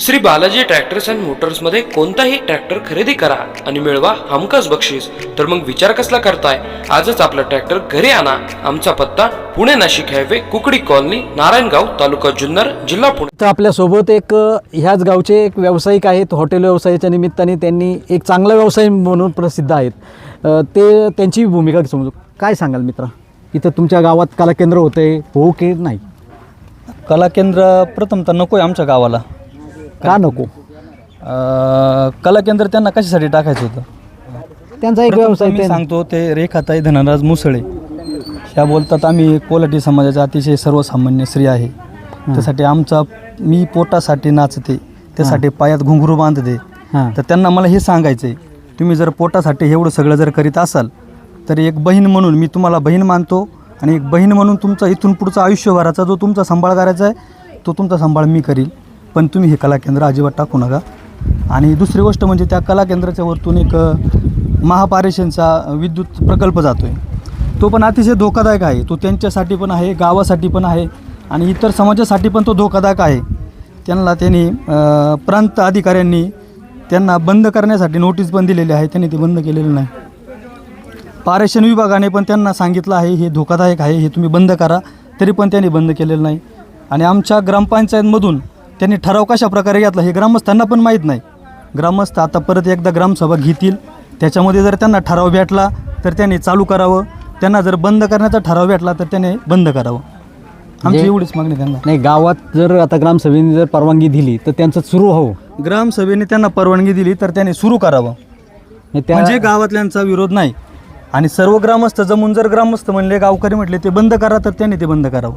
Shri Balaji tractors and मोटर्समध्ये कोणताही tractor खरेदी करा आणि मिळवा हमखास बक्षीस. तर मग विचार कसला करताय? आजच आपला ट्रॅक्टर घरी आणा. आमचा पत्ता पुणे नाशिक हायवे कुकडी कॉलनी नारायणगाव तालुका जुन्नर जिल्हा पुणे. तर आपल्यासोबत एक ह्याच गावचे एक व्यावसायिक आहेत. हॉटेल व्यवसायाच्या निमित्ताने त्यांनी एक चांगला व्यवसाय म्हणून प्रसिद्ध आहेत. ते त्यांची भूमिका समजू. काय सांगाल मित्रा? इथं तुमच्या गावात कला केंद्र होते हो की नाही? कला केंद्र प्रथम तर नको आहे आमच्या गावाला. का नको? अं, कला केंद्र त्यांना कशासाठी टाकायचं होतं? त्यांचा एक व्यवसाय मी ते- सांगतो ते रेखाताई धनराज मुसळे. ह्या बोलतात आम्ही कोलाटी समाजाचे अतिशय सर्वसामान्य स्त्री आहे. त्यासाठी आमचा मी पोटासाठी नाचते त्यासाठी पायात घुंगरू बांधते. हां. तर त्यांना मला हे सांगायचं आहे तुम्ही जर पोटासाठी एवढं सगळं जर करीत असाल तर एक बहीण म्हणून मी तुम्हाला बहीण मानतो आणि एक बहीण म्हणून तुमचा इथून पुढचा आयुष्यभराचा जो तुमचा सांभाळ करायचा आहे तो तुमचा सांभाळ मी करील. पण तुम्ही हे कला केंद्र अजिबात टाकू नका. आणि दुसरी गोष्ट म्हणजे त्या कला केंद्राच्या वरतून एक महापारेशनचा महापारेषणचा विद्युत प्रकल्प जातो आहे तो पण अतिशय धोकादायक आहे. तो त्यांच्यासाठी पण आहे गावासाठी पण आहे आणि इतर समाजासाठी पण तो धोकादायक आहे. त्यांना त्यांनी प्रांत अधिकाऱ्यांनी त्यांना बंद करण्यासाठी नोटीस पण दिलेली आहे. त्यांनी ते बंद केलेलं नाही. पारेषण विभागाने पण त्यांना सांगितलं आहे हे धोकादायक आहे हे तुम्ही बंद करा. तरी पण त्यांनी बंद केलेलं नाही. आणि आमच्या ग्रामपंचायतमधून त्यांनी ठराव कशा प्रकारे घेतला हे ग्रामस्थांना पण माहीत नाही. ग्रामस्थ आता परत एकदा ग्रामसभा घेतील. त्याच्यामध्ये जर त्यांना ठराव भेटला तर त्यांनी चालू करावं. त्यांना जर बंद करण्याचा ठराव भेटला तर त्याने बंद करावं. आमची एवढीच मागणी त्यांना. नाही गावात जर आता ग्रामसभेने जर परवानगी दिली तर त्यांचं सुरू हो. ग्रामसभेने त्यांना परवानगी दिली तर त्याने सुरू करावं. म्हणजे गावातल्यांचा विरोध नाही. आणि सर्व ग्रामस्थ जमून जर ग्रामस्थ म्हणले गावकरी म्हटले ते बंद करा तर त्याने ते बंद करावं.